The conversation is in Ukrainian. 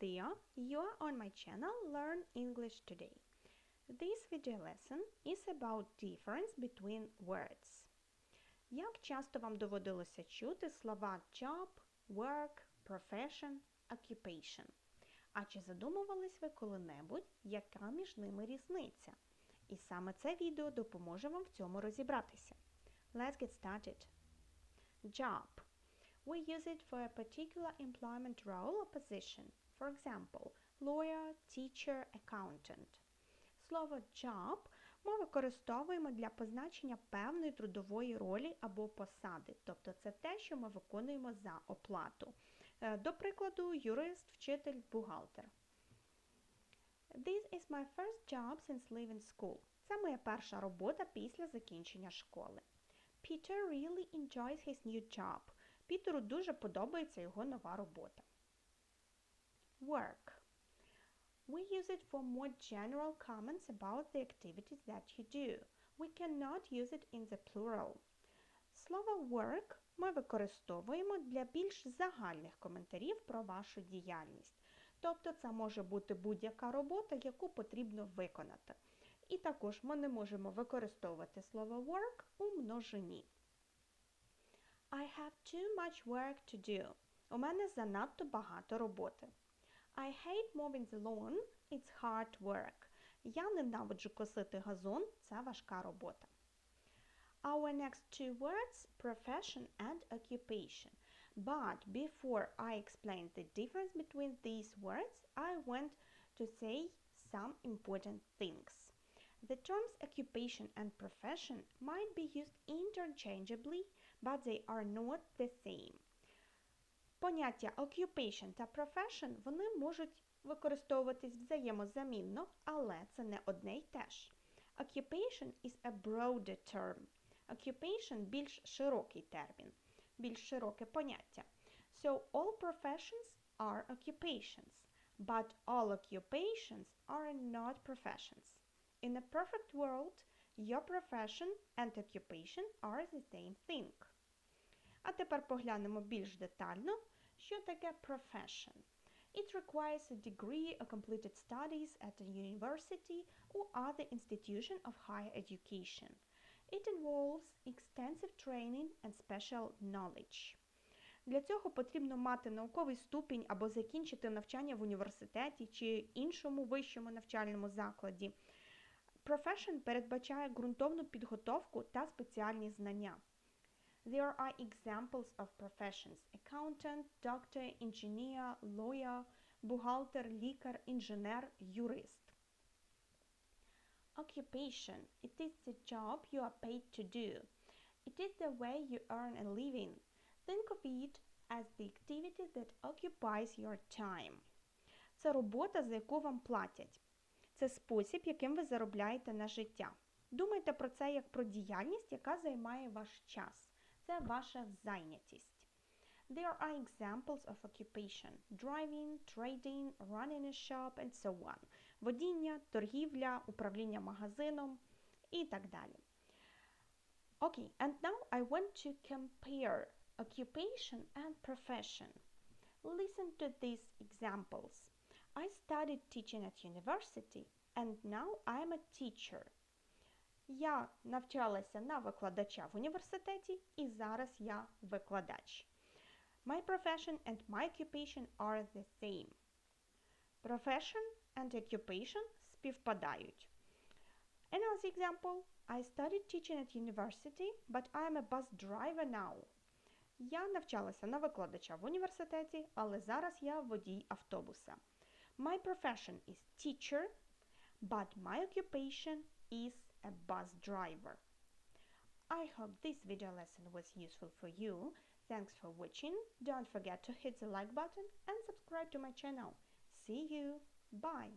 Thea. You are on my channel Learn English Today. This video lesson is about difference between words. Як часто вам доводилося чути слова job, work, profession, occupation? А чи задумувались ви коли-небудь, яка між ними різниця? І саме це відео допоможе вам в цьому розібратися. Let's get started. Job. We use it for a particular employment role or position. For example, lawyer, teacher, accountant. Слово job ми використовуємо для позначення певної трудової ролі або посади, тобто це те, що ми виконуємо за оплату. Е, До прикладу, юрист, вчитель, бухгалтер. This is my first job since leaving school. Це моя перша робота після закінчення школи. Peter really enjoys his new job. Пітеру дуже подобається його нова робота. Work. We use it for more general comments about the activities that you do. We cannot use it in the plural. Слово work ми використовуємо для більш загальних коментарів про вашу діяльність. Тобто це може бути будь-яка робота, яку потрібно виконати. І також ми не можемо використовувати слово work у множині. I have too much work to do. У мене занадто багато роботи. I hate mowing the lawn. It's hard work. Я ненавиджу косити газон. Це важка робота. Our next two words profession and occupation. But before I explain the difference between these words, I want to say some important things. The terms occupation and profession might be used interchangeably, but they are not the same. Поняття occupation та profession вони можуть використовуватись взаємозамінно, але це не одне й те ж. Occupation is a broader term. Occupation більш широкий термін, більш широке поняття. So all professions are occupations, but all occupations are not professions. In a perfect world, your profession and occupation are the same thing. А тепер поглянемо більш детально, що таке profession. It requires a degree or completed studies at a university or other institution of higher education. It involves extensive training and special knowledge. Для цього потрібно мати науковий ступінь або закінчити навчання в університеті чи іншому вищому навчальному закладі. Profession передбачає ґрунтовну підготовку та спеціальні знання. There are examples of professions accountant, doctor, engineer, lawyer, бухгалтер, лікар, інженер, юрист. Occupation. It is the job you are paid to do. It is the way you earn a living. Think of it as the activity that occupies your time. Це робота, за яку вам платять. Це спосіб, яким ви заробляєте на життя. Думайте про це як про діяльність, яка займає ваш час. Це ваша зайнятість. There are examples of occupation driving, trading, running a shop and so on. Водіння, торгівля, управління магазином і так далі. Okay, and now I want to compare occupation and profession. Listen to these examples. I studied teaching at university and now I am a teacher. Я навчалася на викладача в університеті і зараз я викладач. My profession and my occupation are the same. Profession and occupation співпадають. Another example. I studied teaching at university, but I am a bus driver now. Я навчалася на викладача в університеті, але зараз я водій автобуса. My profession is teacher, but my occupation is a bus driver. I hope this video lesson was useful for you. Thanks for watching. Don't forget to hit the like button and subscribe to my channel. See you. Bye.